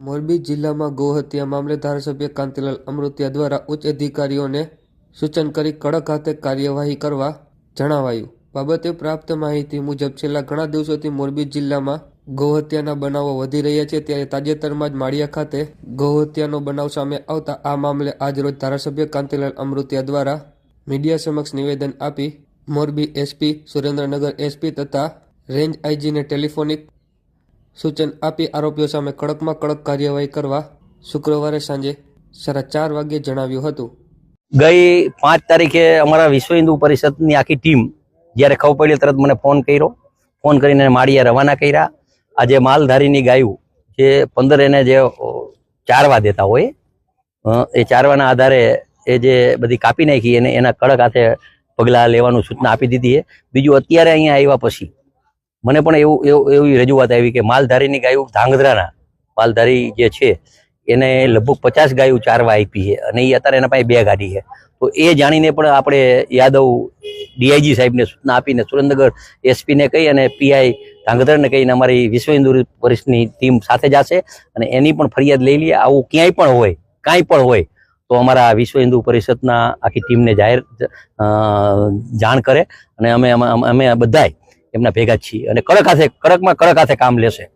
મોરબી જિલ્લામાં ગૌહત્યા મામલે ધારાસભ્ય કાંતિલાલ અમૃતિયા દ્વારા ઉચ્ચ અધિકારીઓને સૂચન કરી કડક હાથે કાર્યવાહી કરવા જણાવાયું. બાબતે પ્રાપ્ત માહિતી મુજબ છેલ્લા ઘણા દિવસોથી મોરબી જિલ્લામાં ગૌહત્યાના બનાવો વધી રહ્યા છે. ત્યારે તાજેતરમાં જ માળિયા ખાતે ગૌહત્યાનો બનાવ સામે આવતા આ મામલે આજરોજ ધારાસભ્ય કાંતિલાલ અમૃતિયા દ્વારા મીડિયા સમક્ષ નિવેદન આપી મોરબી એસપી, સુરેન્દ્રનગર એસપી તથા રેન્જ આઈજીને ટેલિફોનિક સૂચન આપી આરોપીઓ સામે કડકમાં કડક કાર્યવાહી કરવા શુક્રવારે સાંજે સાડા ચાર વાગ્યે જણાવ્યું હતું. ગઈ પાંચ તારીખે અમારા વિશ્વ હિન્દુ પરિષદની આખી ટીમ જ્યારે ખબર પડી તરત મને ફોન કર્યો. ફોન કરીને માળીએ રવાના કર્યા. આજે માલધારીની ગાયું જે પંદર એને જે ચારવા દેતા હોય એ ચારવાના આધારે એ જે બધી કાપી નાખી એને એના કડક હાથે પગલાં લેવાનું સૂચના આપી દીધી છે. બીજું અત્યારે અહીંયા આવ્યા પછી મને પણ એવું એવું રજૂઆત આવી કે માલધારીની ગાયું ધાંગધ્રાના માલધારી જે છે, એને લગભગ પચાસ ગાયું ચારવા આપી છે અને એ અત્યારે એના પાસે બે ગાડી છે. તો એ જાણીને પણ આપણે યાદવ ડીઆઈજી સાહેબને સૂચના આપીને સુરેન્દ્રનગર એસપીને કહી અને પીઆઈ ધાંગધ્રાને કહીને અમારી વિશ્વ હિન્દુ પરિષદની ટીમ સાથે જશે અને એની પણ ફરિયાદ લઈ લઈએ. આવું ક્યાંય પણ હોય, કાંઈ પણ હોય, તો અમારા વિશ્વ હિન્દુ પરિષદના આખી ટીમને જાહેર જાણ કરે અને અમે અમે બધાય એમના ભેગા છીએ અને કડક હાથે કડકમાં કડક હાથે કામ લેશે.